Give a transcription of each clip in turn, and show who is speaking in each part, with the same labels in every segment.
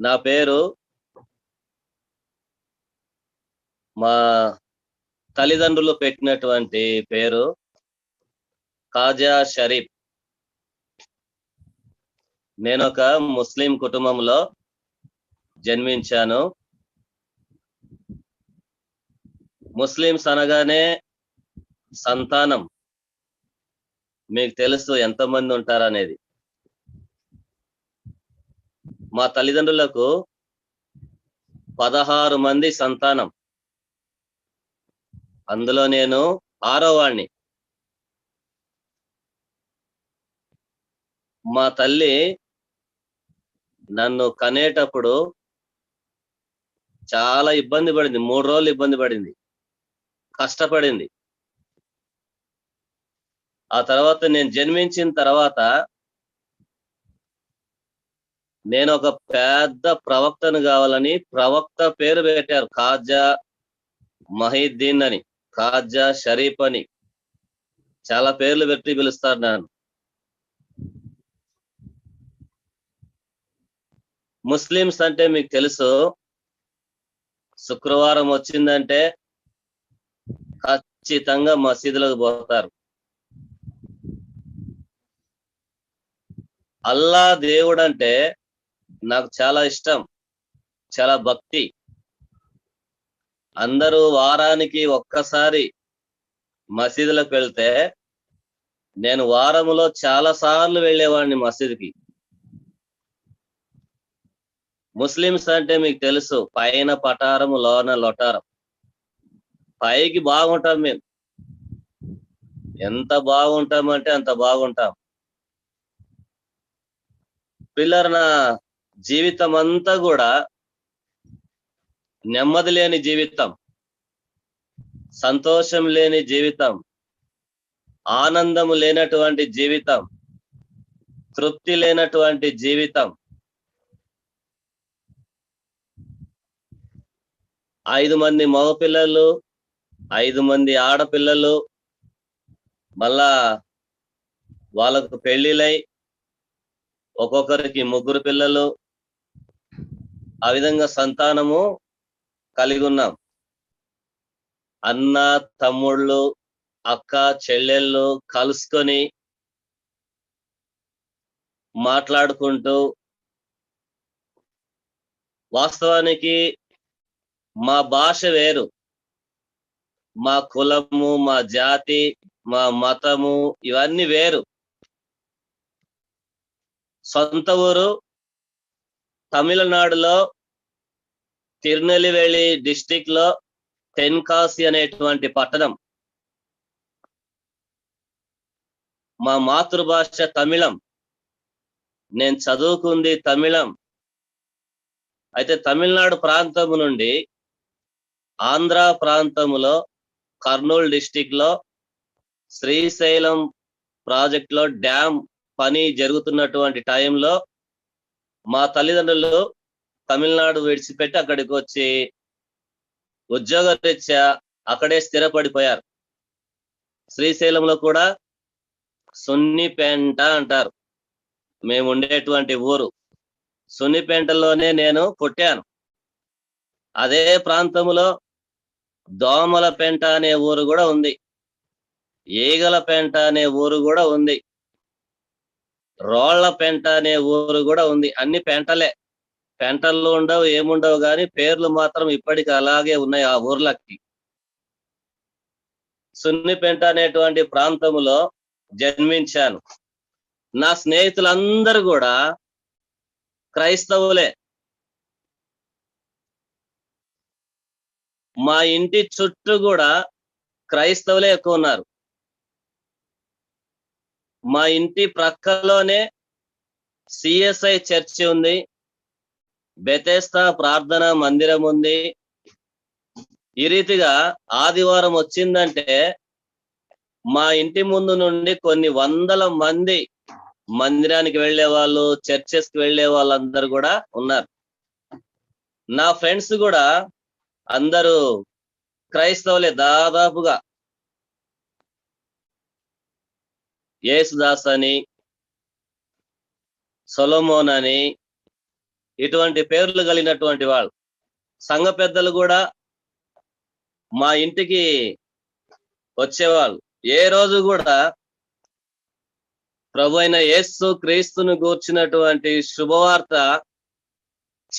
Speaker 1: నా పేరు మా తల్లిదండ్రులు పెట్టినటువంటి పేరు కాజా షరీఫ్. నేను ఒక ముస్లిం కుటుంబంలో జన్మించాను. ముస్లిమ్స్ అనగానే సంతానం. మీకు తెలుసు ఎంతమంది ఉంటారనేది. మా తల్లిదండ్రులకు పదహారు మంది సంతానం. అందులో నేను ఆరో వాణ్ణి. మా తల్లి నన్ను కనేటప్పుడు చాలా ఇబ్బంది పడింది. మూడు రోజులు ఇబ్బంది పడింది. కష్టపడింది. ఆ తర్వాత నేను జన్మించిన తర్వాత నేను ఒక పెద్ద ప్రవక్తను కావాలని ప్రవక్త పేరు పెట్టారు. ఖాజా మహీద్దీన్ అని. ఖాజా షరీఫ్ అని. చాలా పేర్లు పెట్టి పిలుస్తారు నన్ను. ముస్లిమ్స్ అంటే మీకు తెలుసు శుక్రవారం వచ్చిందంటే ఖచ్చితంగా మసీదులకు పోతారు. అల్లా దేవుడు అంటే నాకు చాలా ఇష్టం చాలా భక్తి. అందరూ వారానికి ఒక్కసారి మసీదులకు వెళ్తే నేను వారములో చాలా సార్లు వెళ్ళేవాడిని మసీదుకి. ముస్లిమ్స్ అంటే మీకు తెలుసు పైన పటారం లోన లొటారం. పైకి బాగుంటాం మేము. ఎంత బాగుంటామంటే అంత బాగుంటాం. పిల్లర్ నా జీవితం అంతా కూడా నెమ్మది లేని జీవితం సంతోషం లేని జీవితం ఆనందము లేనటువంటి జీవితం తృప్తి లేనటువంటి జీవితం. ఐదు మంది మగపిల్లలు ఐదు మంది ఆడపిల్లలు మళ్ళా వాళ్ళకు పెళ్ళిలై ఒక్కొక్కరికి ముగ్గురు పిల్లలు ఆ విధంగా సంతానము కలిగి ఉన్నాం. అన్న తమ్ముళ్ళు అక్క చెల్లెళ్ళు కలుసుకొని మాట్లాడుకుంటూ వాస్తవానికి మా భాష వేరు. మా కులము మా జాతి మా మతము ఇవన్నీ వేరు. సొంత ఊరు తమిళనాడులో తిరునెలివేలి డిస్టిక్లో తెన్కాసి అనేటువంటి పట్టణం. మా మాతృభాష తమిళం. నేను చదువుకుంది తమిళం. అయితే తమిళనాడు ప్రాంతము నుండి ఆంధ్ర ప్రాంతములో కర్నూలు డిస్టిక్లో శ్రీశైలం ప్రాజెక్ట్లో డ్యామ్ పని జరుగుతున్నటువంటి టైంలో మా తల్లిదండ్రులు తమిళనాడు విడిచిపెట్టి అక్కడికి వచ్చి ఉద్యోగరీత్యా అక్కడే స్థిరపడిపోయారు. శ్రీశైలంలో కూడా సున్నిపేంట అంటారు. మేము ఉండేటువంటి ఊరు. సున్నిపేంటలోనే నేను పుట్టాను. అదే ప్రాంతంలో దోమలపేంట అనే ఊరు కూడా ఉంది. ఈగల అనే ఊరు కూడా ఉంది. రోళ్ళ పెంట అనే ఊరు కూడా ఉంది. అన్ని పెంటలే. పెంటల్లో ఉండవు ఏముండవు కానీ పేర్లు మాత్రం ఇప్పటికి అలాగే ఉన్నాయి ఆ ఊర్లకి. సున్నిపెంట అనేటువంటి ప్రాంతములో జన్మించాను. నా స్నేహితులందరూ కూడా క్రైస్తవులే. మా ఇంటి చుట్టూ కూడా క్రైస్తవులే ఎక్కువ ఉన్నారు. మా ఇంటి ప్రక్కలోనే సిఎస్ఐ చర్చి ఉంది. బెతేస్తా ప్రార్థన మందిరం ఉంది. ఈ రీతిగా ఆదివారం వచ్చిందంటే మా ఇంటి ముందు నుండి కొన్ని వందల మంది మందిరానికి వెళ్ళే వాళ్ళు చర్చెస్కి వెళ్ళే వాళ్ళందరూ కూడా ఉన్నారు. నా ఫ్రెండ్స్ కూడా అందరూ క్రైస్తవులే దాదాపుగా. యేసుదాస్ అని సొలమోన్ అని ఇటువంటి పేర్లు కలిగినటువంటి వాళ్ళు. సంఘ పెద్దలు కూడా మా ఇంటికి వచ్చేవాళ్ళు. ఏ రోజు కూడా ప్రభు అయిన యేసు క్రీస్తును గూర్చినటువంటి శుభవార్త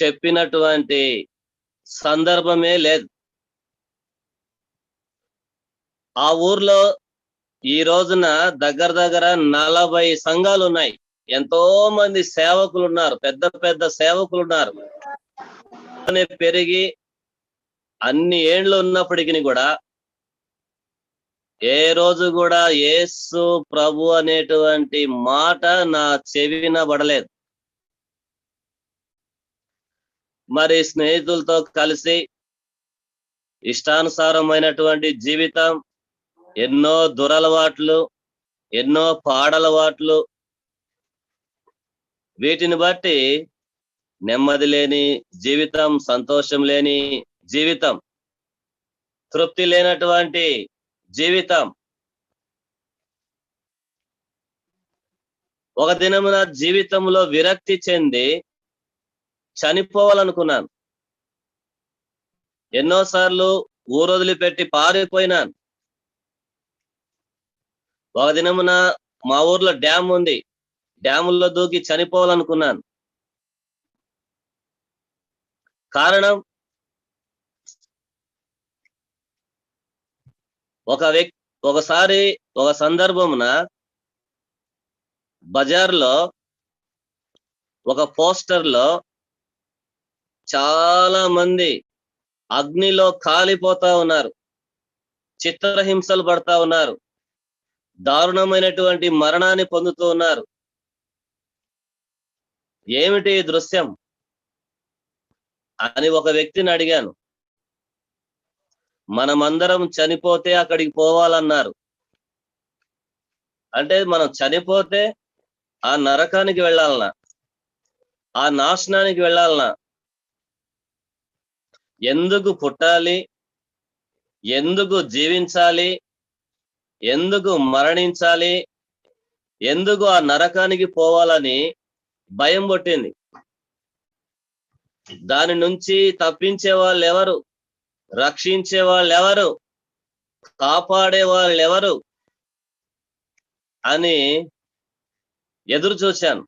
Speaker 1: చెప్పినటువంటి సందర్భమే లేదు. ఆ ఊర్లో ఈ రోజున దగ్గర దగ్గర నలభై సంఘాలు ఉన్నాయి ఎంతో మంది సేవకులు ఉన్నారు పెద్ద పెద్ద సేవకులు ఉన్నారు పెరిగి అన్ని ఏండ్లు ఉన్నప్పటికీ కూడా ఏ రోజు కూడా యేసు ప్రభు అనేటువంటి మాట నా చెవిన పడలేదు. మరి స్నేహితులతో కలిసి ఇష్టానుసారమైనటువంటి జీవితం ఎన్నో దురలవాట్లు ఎన్నో పాడలవాట్లు. వీటిని బట్టి నెమ్మది లేని జీవితం సంతోషం లేని జీవితం. తృప్తి లేనటువంటి జీవితం. ఒక దినమున జీవితంలో విరక్తి చెంది చనిపోవాలనుకున్నాను. ఎన్నోసార్లు ఊరొదిలిపెట్టి పారిపోయినాను. ఒక దినమున మా ఊర్లో డ్యామ్ ఉంది. డ్యాముల్లో దూకి చనిపోవాలనుకున్నాను. కారణం? ఒక వ్యక్తి ఒకసారి ఒక సందర్భమున బజార్లో ఒక పోస్టర్లో చాలా మంది అగ్నిలో కాలిపోతా ఉన్నారు. చిత్రహింసలు పడతా ఉన్నారు. దారుణమైనటువంటి మరణాన్ని పొందుతూ ఉన్నారు. ఏమిటి ఈ దృశ్యం? అని ఒక వ్యక్తిని అడిగాను. మనమందరం చనిపోతే అక్కడికి పోవాలన్నారు. అంటే మనం చనిపోతే ఆ నరకానికి వెళ్ళాలనా? ఆ నాశనానికి వెళ్ళాలనా? ఎందుకు పుట్టాలి? ఎందుకు జీవించాలి? ఎందుకు మరణించాలి? ఎందుకు ఆ నరకానికి పోవాలని భయం పుట్టింది. దాని నుంచి తప్పించే వాళ్ళు ఎవరు రక్షించే వాళ్ళు ఎవరు కాపాడే వాళ్ళు ఎవరు అని ఎదురు చూశాను.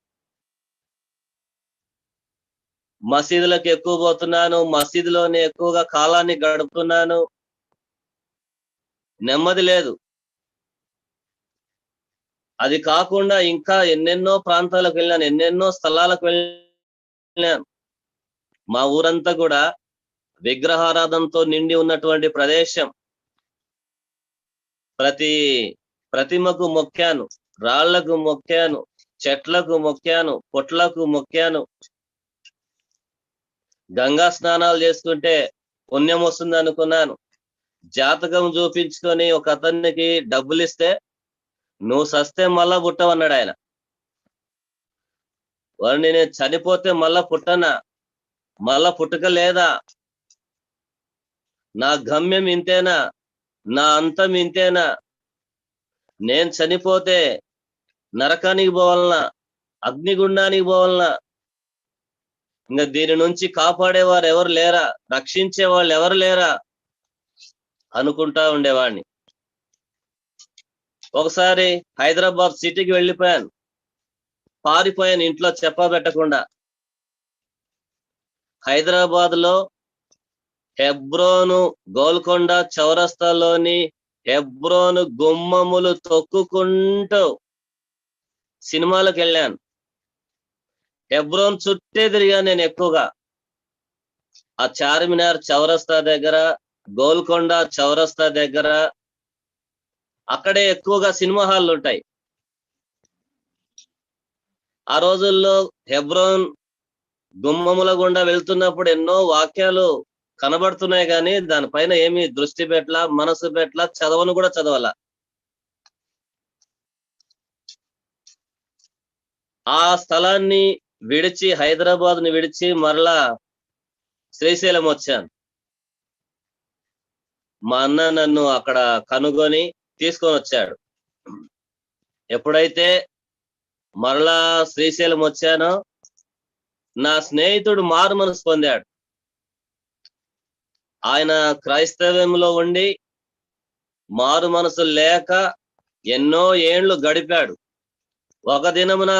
Speaker 1: మసీదులకు ఎక్కువ పోతున్నాను మసీదులోనే ఎక్కువగా కాలాన్ని గడుపుతున్నాను. నెమ్మది లేదు. అది కాకుండా ఇంకా ఎన్నెన్నో ప్రాంతాలకు వెళ్ళాను ఎన్నెన్నో స్థలాలకు వెళ్ళాను. మా ఊరంతా కూడా విగ్రహారాధనతో నిండి ఉన్నటువంటి ప్రదేశం. ప్రతి ప్రతిమకు మొక్కాను రాళ్ళకు మొక్కాను చెట్లకు మొక్కాను పొట్లకు మొక్కాను. గంగా స్నానాలు చేసుకుంటే పుణ్యం వస్తుంది అనుకున్నాను. జాతకం చూపించుకొని ఒక అతనికి డబ్బులు ఇస్తే నువ్వు సస్తే మళ్ళా పుట్టవన్నాడు ఆయన. వాడిని నేను చనిపోతే మళ్ళా పుట్టనా? మళ్ళా పుట్టక లేదా నా గమ్యం ఇంతేనా? నా అంతం ఇంతేనా? నేను చనిపోతే నరకానికి పోవాలనా? అగ్నిగుండానికి పోవాలనా? ఇంకా దీని నుంచి కాపాడేవారు ఎవరు లేరా? రక్షించే వాళ్ళు ఎవరు లేరా? అనుకుంటా ఉండేవాడిని. ఒకసారి హైదరాబాద్ సిటీకి వెళ్ళిపోయాను. పారిపోయాను ఇంట్లో చెప్పబెట్టకుండా. హైదరాబాద్లో హెబ్రోను గోల్కొండ చౌరస్తాలోని హెబ్రోను గుమ్మములు తొక్కుకుంటూ సినిమాలకు వెళ్ళాను హెబ్రోన్ చుట్టే తిరిగా నేను ఎక్కువగా. ఆ చార్మినార్ చౌరస్తా దగ్గర గోల్కొండ చౌరస్తా దగ్గర అక్కడే ఎక్కువగా సినిమా హాళ్ళు ఉంటాయి. ఆ రోజుల్లో హెబ్రోన్ గుమ్మముల గుండా వెళ్తున్నప్పుడు ఎన్నో వాక్యాలు కనబడుతున్నాయి కానీ దానిపైన ఏమి దృష్టి పెట్ల మనసు పెట్ల చదవను కూడా చదవాల. ఆ స్థలాన్ని విడిచి హైదరాబాద్ని విడిచి మరలా శ్రీశైలం వచ్చాను. మా అన్న నన్ను అక్కడ కనుగొని తీసుకొని వచ్చాడు ఎప్పుడైతే మరలా శ్రీశైలం వచ్చానో నా స్నేహితుడు మారు మనసు పొందాడు. ఆయన క్రైస్తవ్యంలో ఉండి మారు మనసు లేక ఎన్నో ఏండ్లు గడిపాడు. ఒక దినమున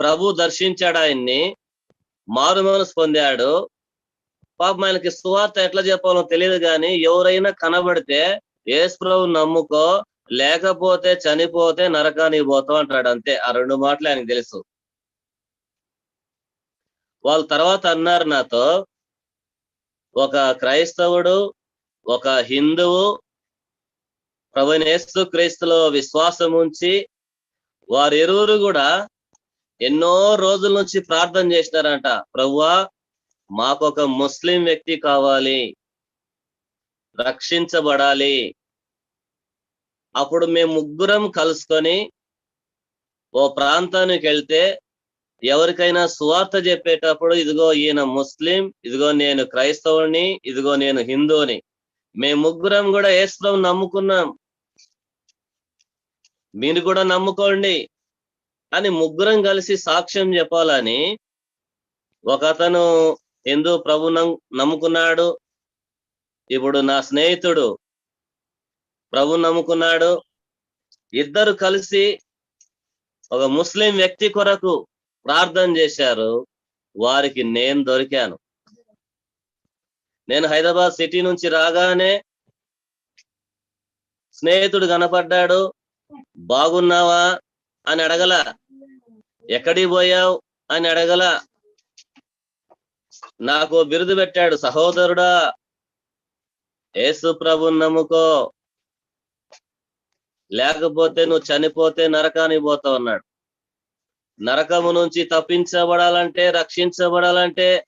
Speaker 1: ప్రభు దర్శించాడు ఆయన్ని మారు మనసు పొందాడు. పాపం ఆయనకి సువార్త ఎట్లా చెప్పాలో తెలియదు కానీ ఎవరైనా కనబడితే యేసు ప్రభు నమ్ముకో లేకపోతే చనిపోతే నరకానికి పోతాం అంటాడు అంతే. ఆ రెండు మాటలు ఆయనకు తెలుసు. వాళ్ళ తర్వాత అన్నారు నాతో ఒక క్రైస్తవుడు ఒక హిందువు ప్రభునేస్తు క్రీస్తులో విశ్వాసం ఉంచి వారిరువురు కూడా ఎన్నో రోజుల నుంచి ప్రార్థన చేసినారంట. ప్రవ్వా మాకొక ముస్లిం వ్యక్తి కావాలి. రక్షించబడాలి. అప్పుడు మేము ముగ్గురం కలుసుకొని ఓ ప్రాంతానికి వెళ్తే ఎవరికైనా సువార్త చెప్పేటప్పుడు ఇదిగో ఈయన ముస్లిం ఇదిగో నేను క్రైస్తవుని ఇదిగో నేను హిందువుని మేము ముగ్గురం కూడా ఏసుప్రభు నమ్ముకున్నాం. మీరు కూడా నమ్ముకోండి అని ముగ్గురం కలిసి సాక్ష్యం చెప్పాలని ఒక అతను హిందూ ప్రభు నం- నమ్ముకున్నాడు. ఇప్పుడు నా స్నేహితుడు ప్రభు నమ్ముకున్నాడు. ఇద్దరు కలిసి ఒక ముస్లిం వ్యక్తి కొరకు ప్రార్థన చేశారు. వారికి నేను దొరికాను. నేను హైదరాబాద్ సిటీ నుంచి రాగానే స్నేహితుడు కనపడ్డాడు. బాగున్నావా? అని అడగల. ఎక్కడికి పోయావు? అని అడగల. నాకు బిరుదు పెట్టాడు. సహోదరుడా యేసు ప్రభు నమ్ముకో. లేకపోతే నువ్వు చనిపోతే నరకానికి పోతావు అన్నాడు. నరకము నుంచి తప్పించబడాలంటే రక్షించబడాలంటే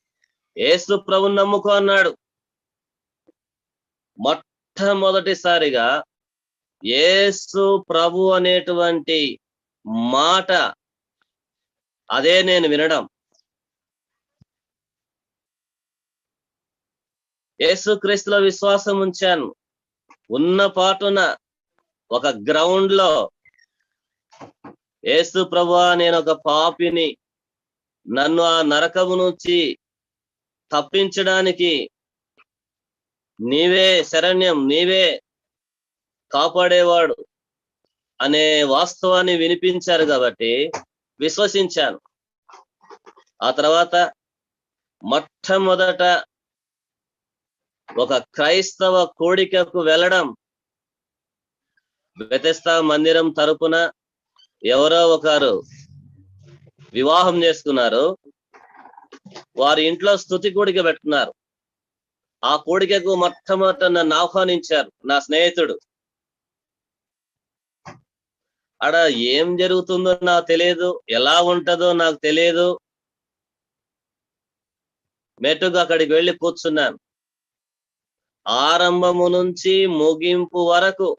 Speaker 1: ఏసు ప్రభు నమ్ముకో అన్నాడు. మొట్టమొదటిసారిగా ఏసు ప్రభు అనేటువంటి మాట అదే నేను వినడం. ఏసు క్రీస్తులో విశ్వాసం ఉంచాను. ఉన్న పాటున ఒక గ్రౌండ్లో ఏసు ప్రభా నేను ఒక పాపిని నన్ను ఆ నరకము నుంచి తప్పించడానికి నీవే శరణ్యం నీవే కాపాడేవాడు అనే వాస్తవాన్ని వినిపించారు కాబట్టి విశ్వసించాను. ఆ తర్వాత మొట్టమొదట ఒక క్రైస్తవ కోడికకు వెళ్ళడం బెతెస్తా మందిరం తరపున ఎవరో ఒకరు వివాహం చేసుకున్నారు. వారి ఇంట్లో స్థుతి కూడిక పెట్టుకున్నారు. ఆ కూడికకు మొట్టమొదట నన్ను ఆహ్వానించారు నా స్నేహితుడు. అక్కడ ఏం జరుగుతుందో నాకు తెలియదు. ఎలా ఉంటుందో నాకు తెలియదు. మెట్టుగా అక్కడికి వెళ్ళి కూర్చున్నాను. ఆరంభము నుంచి ముగింపు వరకు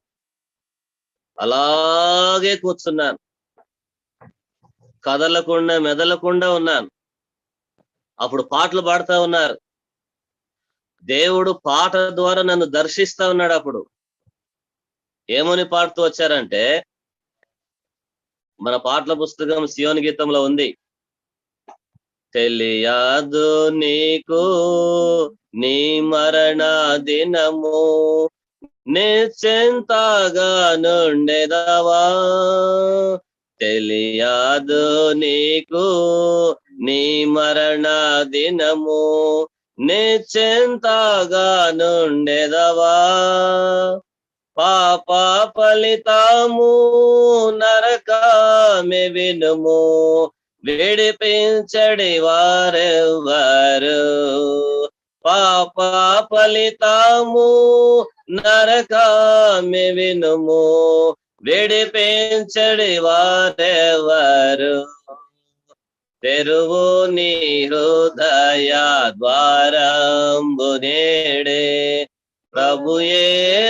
Speaker 1: అలాగే కూర్చున్నాను. కదలకుండా మెదలకుండా ఉన్నాను. అప్పుడు పాటలు పాడుతా ఉన్నారు. దేవుడు పాట ద్వారా నన్ను దర్శిస్తా ఉన్నాడు అప్పుడు. ఏమని పాడుతూ వచ్చారంటే మన పాటల పుస్తకం సియోని గీతంలో ఉంది. తెలియదు నీకు నీ మరణ దినము నిశ్చింతగా నుండెదవా తెలియదు నీకు నీ మరణ దినము నిశ్చింతగా నుండెదవా పాప ఫలితము నరకమే వినుము. విడిపించడి వారెవ్వరు. పాప ఫలితము నరకమే వినుము విడిపించడి వారెవరు? తెరువు నీ హృదయ ద్వారంబు నేడే. ప్రభు యేసునందే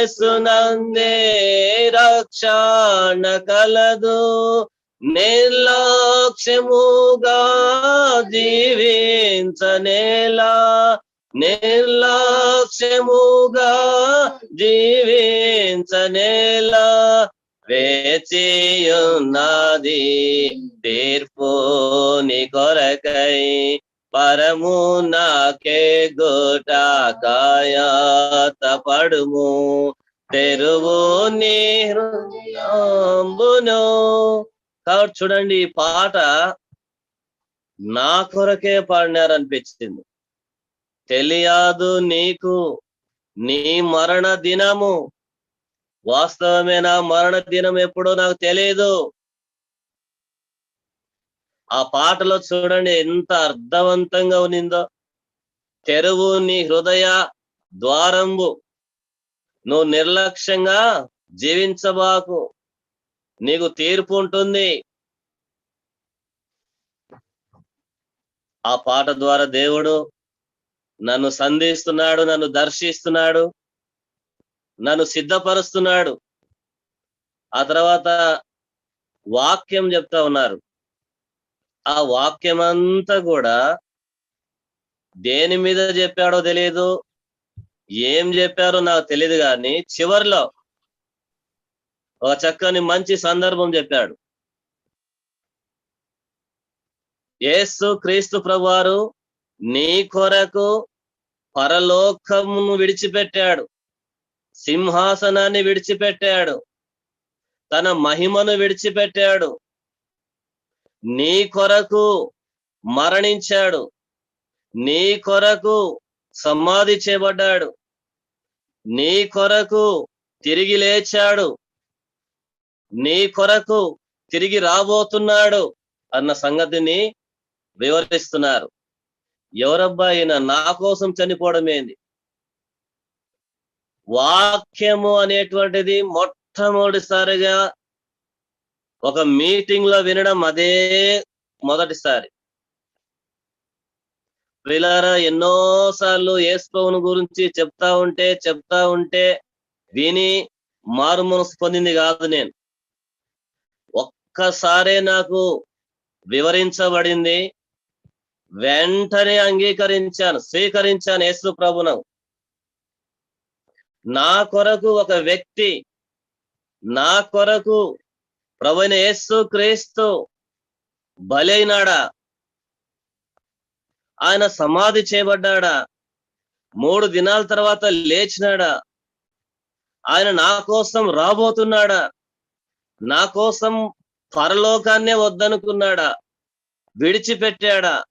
Speaker 1: రక్షణ కలదు. నిర్లక్ష్యముగా జీవించనేలా. నిర్లక్ష్యముగా జీవించనేలా వేచియున్నది. తీర్పు నీ కొరకై పరము నాకే గోట కాయాత పడుము తెరువు నీ హృదయంబును. కాబట్టి చూడండి ఈ పాట నా కొరకే పాడినారనిపించింది. తెలియదు నీకు నీ మరణ దినము. వాస్తవమే నా మరణ దినం ఎప్పుడో నాకు తెలియదు ఆ పాటలో చూడండి ఎంత అర్థవంతంగా ఉన్నిందో. తెరువు నీ హృదయ ద్వారంబు. నువ్వు నిర్లక్ష్యంగా జీవించబాకు. నీకు తీర్పు ఉంటుంది. ఆ పాట ద్వారా దేవుడు నన్ను సంధిస్తున్నాడు నన్ను దర్శిస్తున్నాడు నన్ను సిద్ధపరుస్తున్నాడు. ఆ తర్వాత వాక్యం చెప్తా ఉన్నారు. ఆ వాక్యం అంతా కూడా దేని మీద చెప్పాడో తెలియదు ఏం చెప్పారో నాకు తెలియదు కానీ చివరిలో ఒక చక్కని మంచి సందర్భం చెప్పాడు. ఏసు క్రీస్తు ప్రభువారు నీ కొరకు పరలోకమును విడిచిపెట్టాడు. సింహాసనాన్ని విడిచిపెట్టాడు. తన మహిమను విడిచిపెట్టాడు. నీ కొరకు మరణించాడు. నీ కొరకు సమాధి చేయబడ్డాడు. నీ కొరకు తిరిగి లేచాడు. నీ కొరకు తిరిగి రాబోతున్నాడు అన్న సంగతిని వివరిస్తున్నారు. ఎవరబ్బా ఈయన? నా కోసం చనిపోవడం ఏంది వాక్యము అనేటువంటిది మొట్టమొదటిసారిగా ఒక మీటింగ్లో వినడం అదే మొదటిసారి. పిల్లరా ఎన్నోసార్లు ఏసుకోవును గురించి చెప్తా ఉంటే చెప్తా ఉంటే విని మారు మనసు పొందింది కాదు నేను. ఒక్కసారే నాకు వివరించబడింది. వెంటనే అంగీకరించాను స్వీకరించాను యేసు ప్రభును నా కొరకు ఒక వ్యక్తి నా కొరకు ప్రభుైన యేసు క్రీస్తు బలైనాడా? ఆయన సమాధి చేయబడ్డాడా? మూడు దినాల తర్వాత లేచినాడా? ఆయన నా కోసం రాబోతున్నాడా? నా కోసం పరలోకాన్నే వద్దనుకున్నాడా? విడిచిపెట్టాడా?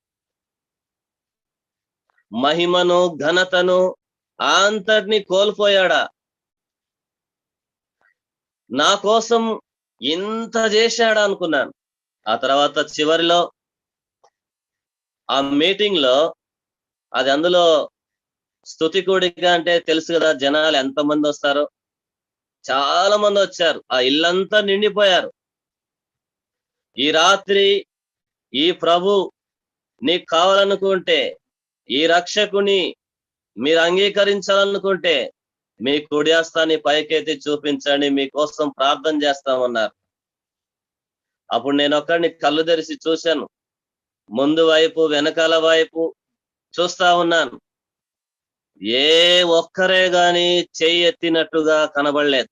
Speaker 1: మహిమను ఘనతను అంతటిని కోల్పోయాడా? నా కోసం ఇంత చేశాడా అనుకున్నాను. ఆ తర్వాత చివరిలో ఆ మీటింగ్లో అది అందులో స్థుతి కూడిక అంటే తెలుసు కదా జనాలు ఎంత మంది చాలా మంది వచ్చారు. ఆ ఇల్లంతా నిండిపోయారు. ఈ రాత్రి ఈ ప్రభు నీకు కావాలనుకుంటే ఈ రక్షకుని మీరు అంగీకరించాలనుకుంటే మీ కుడియాస్తాన్ని పైకైతే పైకెత్తి చూపించండి మీకోసం ప్రార్థన చేస్తామన్నారు. అప్పుడు నేను ఒక్కడిని కళ్ళు తెరిచి చూశాను. ముందు వైపు వెనకాల వైపు చూస్తా ఉన్నాను. ఏ ఒక్కరే గాని చెయ్యి ఎత్తినట్టుగా కనబడలేదు.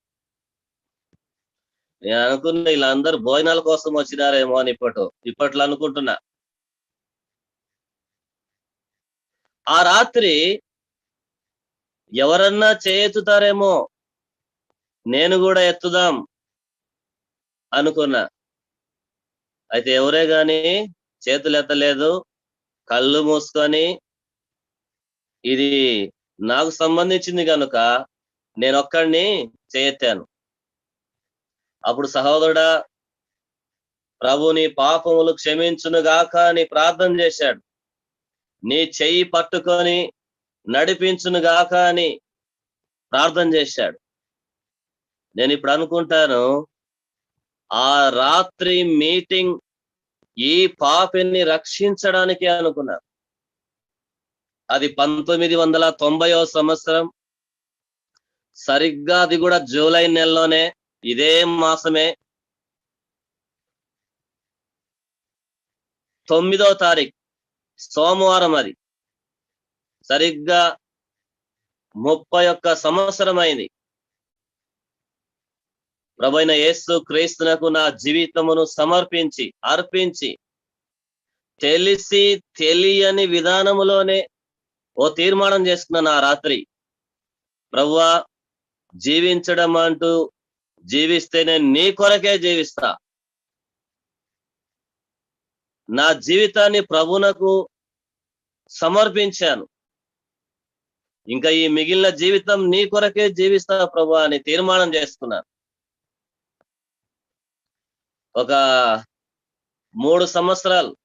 Speaker 1: నేను అనుకున్న వీళ్ళందరూ భోజనాల కోసం వచ్చినారేమో అని ఇప్పటి ఇప్పట్లో అనుకుంటున్నా. ఆ రాత్రి ఎవరన్నా చేయెత్తుతారేమో నేను కూడా ఎత్తుదాం అనుకున్నా. అయితే ఎవరే గాని చేతులు ఎత్తలేదు కళ్ళు మూసుకొని ఇది నాకు సంబంధించింది కనుక నేను ఒక్కడిని చేయెత్తాను. అప్పుడు సహోదరుడా ప్రభు నీ పాపములు క్షమించునుగాక అని ప్రార్థన చేశాడు. నీ చెయ్యి పట్టుకొని నడిపించును గాక అని ప్రార్థన చేశాడు. నేను ఇప్పుడు అనుకుంటాను ఆ రాత్రి మీటింగ్ ఈ పాపిని రక్షించడానికి అనుకున్నాను అది పంతొమ్మిది వందల తొంభైవ సంవత్సరం. సరిగ్గా అది కూడా జూలై నెలలోనే ఇదే మాసమే. తొమ్మిదో తారీఖు. సోమవారం అది. సరిగ్గా ముప్పై ఒక్క సంవత్సరం అయింది ప్రభైన యేసు క్రీస్తునకు నా జీవితమును సమర్పించి అర్పించి తెలిసి తెలియని విధానములోనే ఓ తీర్మానం చేసుకున్నాను ఆ రాత్రి. ప్రవ్వా జీవించడం అంటూ జీవిస్తే నేను నీ కొరకే జీవిస్తా. నా జీవితాన్ని ప్రభునకు సమర్పించాను. ఇంకా ఈ మిగిలిన జీవితం నీ కొరకే జీవిస్తా ప్రభు అని తీర్మానం చేసుకున్నాను. ఒక మూడు సంవత్సరాలు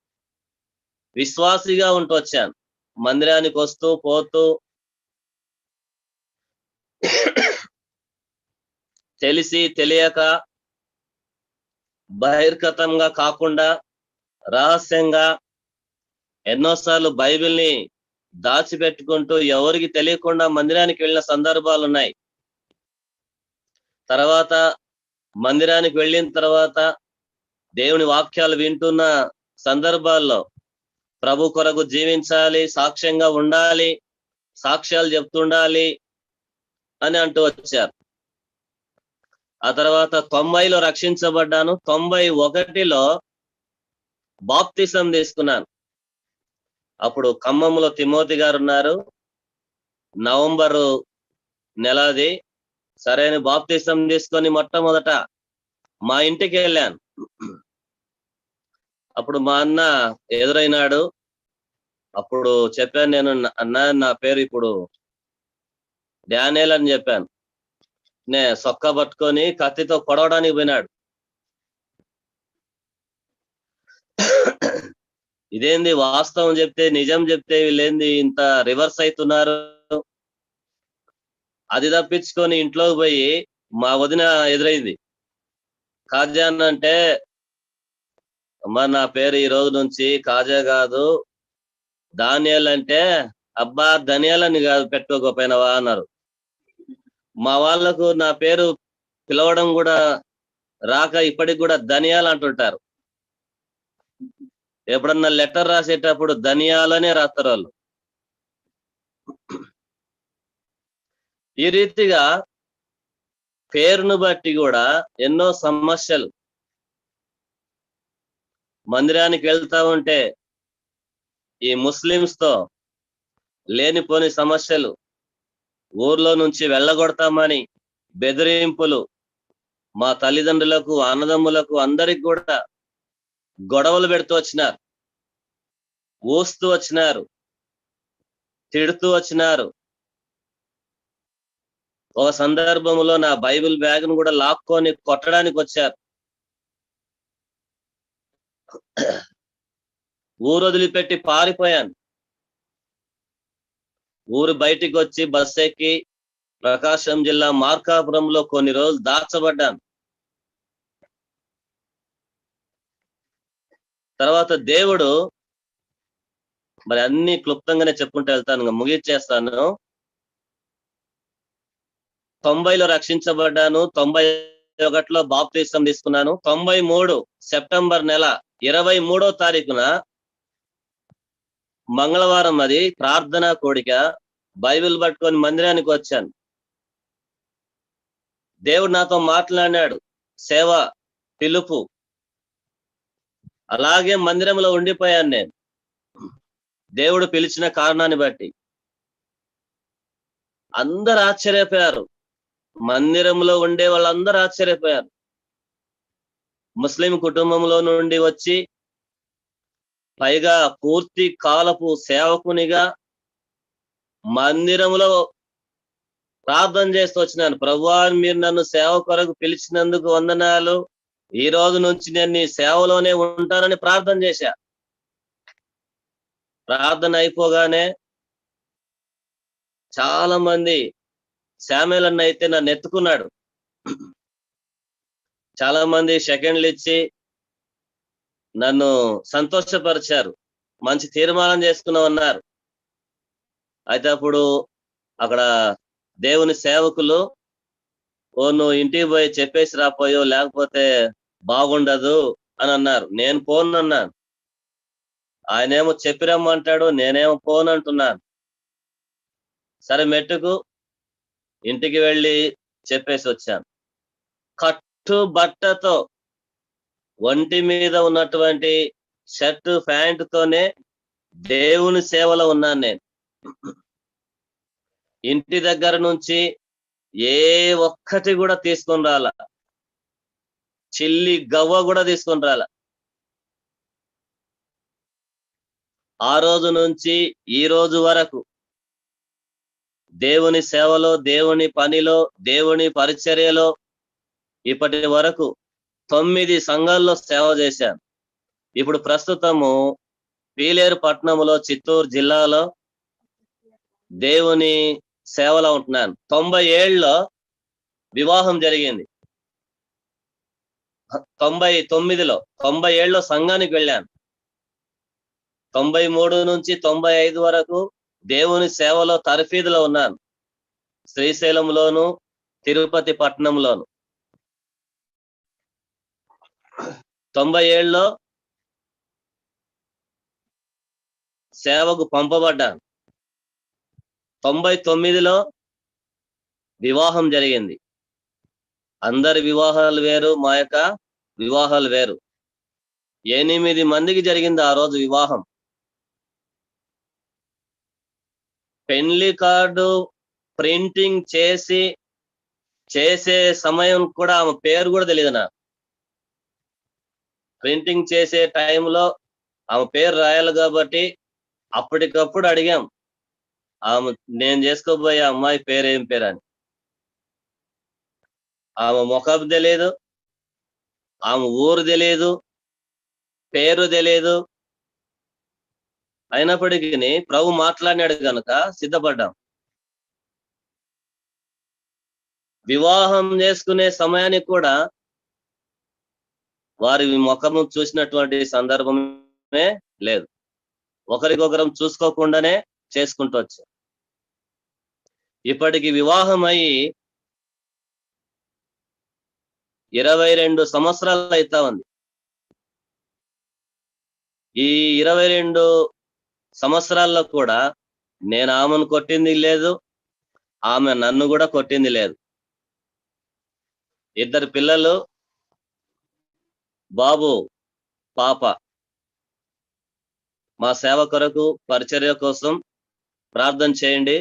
Speaker 1: విశ్వాసిగా ఉంటూ వచ్చాను. మందిరానికి వస్తూ పోతూ తెలిసి తెలియక బహిర్గతంగా కాకుండా రహస్యంగా ఎన్నోసార్లు బైబిల్ని దాచిపెట్టుకుంటూ ఎవరికి తెలియకుండా మందిరానికి వెళ్ళిన సందర్భాలు ఉన్నాయి. తర్వాత మందిరానికి వెళ్ళిన తర్వాత దేవుని వాక్యాలు వింటున్న సందర్భాల్లో ప్రభు కొరకు జీవించాలి సాక్ష్యంగా ఉండాలి సాక్ష్యాలు చెప్తుండాలి అని అంటూ వచ్చారు. ఆ తర్వాత తొంభైలో రక్షించబడ్డాను. తొంభై ఒకటిలో బాప్తిసం తీసుకున్నాను. అప్పుడు ఖమ్మంలో తిమోతి గారు ఉన్నారు నవంబరు నెలది సరైన బాప్తిసం తీసుకొని మొట్టమొదట మా ఇంటికి వెళ్ళాను. అప్పుడు మా అన్న ఎదురైనాడు. అప్పుడు చెప్పాను నేను అన్న నా పేరు ఇప్పుడు డానియల్ అని చెప్పాను. నే సొక్క పట్టుకొని కత్తితో కొడవడానికి పోయినాడు. ఇదేంది వాస్తవం చెప్తే నిజం చెప్తే వీళ్ళేంది ఇంత రివర్స్ అవుతున్నారు అది తప్పించుకొని ఇంట్లోకి పోయి మా వదిన ఎదురైంది. కాజాన్ అంటే అమ్మా నా పేరు ఈ రోజు నుంచి కాజా కాదు ధాన్యాలు అంటే అబ్బా ధనియాలని కాదు పెట్టుకోకపోయినవా అన్నారు. మా వాళ్ళకు నా పేరు పిలవడం కూడా రాక ఇప్పటికి కూడా ధనియాలు అంటుంటారు. ఎప్పుడన్నా లెటర్ రాసేటప్పుడు ధనియాలనే రాస్తారు వాళ్ళు. ఈ రీతిగా పేరును బట్టి కూడా ఎన్నో సమస్యలు. మందిరానికి వెళ్తా ఉంటే ఈ ముస్లిమ్స్తో లేనిపోని సమస్యలు ఊర్లో నుంచి వెళ్ళగొడతామని బెదిరింపులు మా తల్లిదండ్రులకు అన్నదమ్ములకు అందరికి కూడా గొడవలు పెడుతూ వచ్చినారు. ఓస్తూ వచ్చినారు. తిడుతూ వచ్చినారు. ఒక సందర్భంలో నా బైబిల్ బ్యాగ్ను కూడా లాక్కొని కొట్టడానికి వచ్చారు. ఊరు వదిలిపెట్టి పారిపోయాను. ఊరు బయటికి వచ్చి బస్ ఎక్కి ప్రకాశం జిల్లా మార్కాపురంలో కొన్ని రోజులు దాచబడ్డాను. తర్వాత దేవుడు మరి అన్ని క్లుప్తంగానే చెప్పుకుంటూ వెళ్తాను ఇంకా ముగిచ్చేస్తాను తొంభైలో రక్షించబడ్డాను తొంభై ఒకటిలో బాప్తీసం తీసుకున్నాను. తొంభై మూడు సెప్టెంబర్ నెల ఇరవై మూడో తారీఖున మంగళవారం అది ప్రార్థన కోడిక బైబిల్ పట్టుకొని మందిరానికి వచ్చాను. దేవుడు నాతో మాట్లాడినాడు సేవ పిలుపు అలాగే మందిరంలో ఉండిపోయాను నేను. దేవుడు పిలిచిన కారణాన్ని బట్టి. అందరు ఆశ్చర్యపోయారు. మందిరంలో ఉండే వాళ్ళందరూ ఆశ్చర్యపోయారు. ముస్లిం కుటుంబంలో నుండి వచ్చి పైగా పూర్తి కాలపు సేవకునిగా మందిరంలో ప్రార్థన చేస్తూ వచ్చినాను. ప్రభువా మీరు నన్ను సేవ కొరకు పిలిచినందుకు వందనాలు. ఈ రోజు నుంచి నేను నీ సేవలోనే ఉంటానని ప్రార్థన చేశా. ప్రార్థన అయిపోగానే చాలా మంది శామేలన్న అయితే నన్ను ఎత్తుకున్నాడు. చాలా మంది సెకండ్లు ఇచ్చి నన్ను సంతోషపరిచారు. మంచి తీర్మానం చేసుకున్నామన్నారు అయితే అప్పుడు అక్కడ దేవుని సేవకులు ఓ నువ్వు ఇంటికి పోయి చెప్పేసి రాపోయో లేకపోతే బాగుండదు అని అన్నారు. నేను పోను అన్నాను. ఆయనేమో చెప్పిరమ్మంటాడు నేనేమో పోను అంటున్నాను. సరే మెట్టుకు ఇంటికి వెళ్ళి చెప్పేసి వచ్చాను. కట్టు బట్టతో ఒంటి మీద ఉన్నటువంటి షర్ట్ ప్యాంట్ తోనే దేవుని సేవలో ఉన్నాను నేను. ఇంటి దగ్గర నుంచి ఏ ఒక్కటి కూడా తీసుకుని రాల. చిల్లి గవ్వ కూడా తీసుకొని రాల. ఆ రోజు నుంచి ఈ రోజు వరకు దేవుని సేవలో దేవుని పనిలో దేవుని పరిచర్యలో ఇప్పటి వరకు తొమ్మిది సంఘాల్లో సేవ చేశాను ఇప్పుడు ప్రస్తుతము పీలేరు పట్టణంలో చిత్తూరు జిల్లాలో దేవుని సేవలో ఉంటున్నాను. తొంభై ఏళ్ళలో వివాహం జరిగింది. తొంభై తొమ్మిదిలో తొంభై ఏళ్ళలో సంఘానికి వెళ్ళాను. తొంభై మూడు నుంచి తొంభై ఐదు వరకు దేవుని సేవలో తర్ఫీదులో ఉన్నాను. శ్రీశైలంలోను తిరుపతి పట్టణంలోను. తొంభై ఏళ్ళలో సేవకు పంపబడ్డాను. తొంభై తొమ్మిదిలో వివాహం జరిగింది. అందరి వివాహాలు వేరు మా యొక్క వివాహాలు వేరు. ఎనిమిది మందికి జరిగింది ఆ రోజు వివాహం. పెళ్ళి కార్డు ప్రింటింగ్ చేసి చేసే సమయం కూడా ఆమె పేరు కూడా తెలియదు నాకు. ప్రింటింగ్ చేసే టైంలో ఆమె పేరు రాయాలి కాబట్టి అప్పటికప్పుడు అడిగాం. ఆమె నేను చేసుకోబోయే అమ్మాయి పేరు ఏం పేరు అని. ఆమె ముఖం తెలియదు ఆమె ఊరు తెలియదు పేరు తెలియదు అయినప్పటికీ ప్రభు మాట్లాడినాడు కనుక సిద్ధపడ్డాం. వివాహం చేసుకునే సమయానికి కూడా వారి ముఖము చూసినటువంటి సందర్భమే లేదు. ఒకరికొకరం చూసుకోకుండానే చేసుకుంటూ వచ్చారు ఇప్పటికి వివాహం అయి ఇరవై రెండు సంవత్సరాలు అవుతా ఉంది. ఈ ఇరవై రెండు సంవత్సరాల్లో కూడా నేను ఆమెను కొట్టింది లేదు ఆమె నన్ను కూడా కొట్టింది లేదు. ఇద్దరు పిల్లలు బాబు పాప. మా సేవ కొరకు పరిచర్య కోసం ప్రార్థన చేయండి.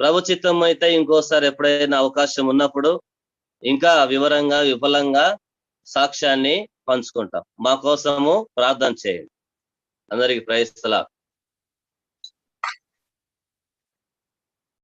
Speaker 1: ప్రభుచిత్తం అయితే ఇంకోసారి ఎప్పుడైనా అవకాశం ఉన్నప్పుడు ఇంకా వివరంగా విఫలంగా సాక్ష్యాన్ని పంచుకుంటాం. మా కోసము ప్రార్థన చేయండి. అందరికి ప్రయత్నలా